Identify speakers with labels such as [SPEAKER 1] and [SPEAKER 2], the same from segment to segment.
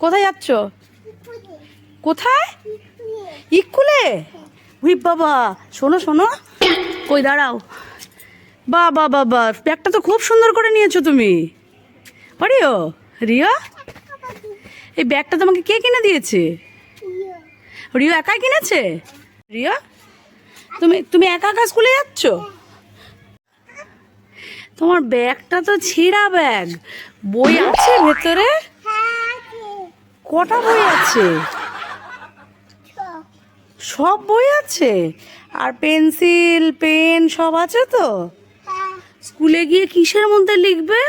[SPEAKER 1] কোথায় যাচ্ছ? কোথায়? ইকুলে? উই বাবা, শোনো শোনো। কই, দাঁড়াও। বা বা বাবা ব্যাগটা তো খুব সুন্দর করে নিয়েছো তুমি। পারিও? রিয়া? এই ব্যাগটা তোমাকে কে কিনে দিয়েছে? রিয়া একাই কিনেছে? রিয়া? তুমি তুমি একা একা স্কুলে যাচ্ছ? তোমার ব্যাগটা তো ছেঁড়া ব্যাগ। বই আছে ভেতরে? কটা বই আছে? সব বই আছে? আর পেন্সিল, পেন সব আছে তো? স্কুলে গিয়ে কিসের মধ্যে লিখবে?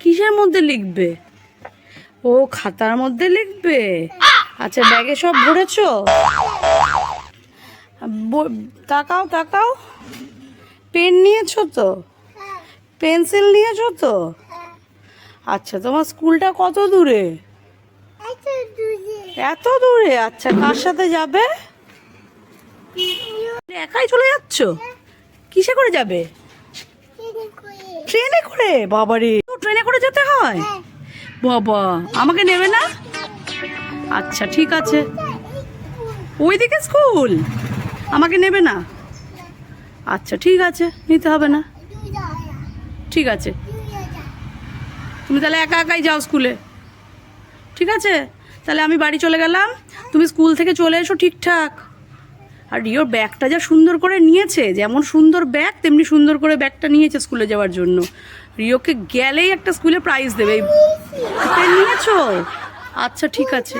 [SPEAKER 1] কিসের মধ্যে লিখবে? ও খাতার মধ্যে লিখবে? আচ্ছা ব্যাগে সব ভরেছো? তাকাও তাকাও। পেন নিয়েছো তো? পেন্সিল নিয়েছো তো? আচ্ছা তোমার স্কুলটা কত দূরে? এত দূরে। আচ্ছা কার সাথে যাবে? একাই চলে যাচ্ছ? কিসে করে যাবে? ট্রেনে করে। বাবারে ট্রেনে করে যেতে হয়? বাবা আমাকে নেবে না? আচ্ছা ঠিক আছে। ওইদিকে স্কুল? আমাকে নেবে না? আচ্ছা ঠিক আছে নিতে হবে না। ঠিক আছে। তুমি তাহলে একা একাই যাও স্কুলে। ঠিক আছে? তাহলে আমি বাড়ি চলে গেলাম। তুমি স্কুল থেকে চলে এসো ঠিকঠাক। আর রিওর ব্যাগটা যা সুন্দর করে নিয়েছে, যেমন সুন্দর ব্যাগ, তেমনি সুন্দর করে ব্যাগটা নিয়েছে স্কুলে যাওয়ার জন্য। রিওকে গেলেই একটা স্কুলে প্রাইজ দেবে। নিয়েছো? আচ্ছা ঠিক আছে।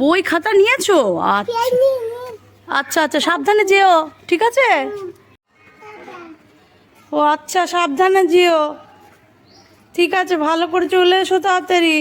[SPEAKER 1] বই, খাতা নিয়েছো? আচ্ছা। আচ্ছা আচ্ছা সাবধানে যেও, ঠিক আছে? ও আচ্ছা সাবধানে যেও। ঠিক আছে ভালো করে চলে এসো তাড়াতাড়ি।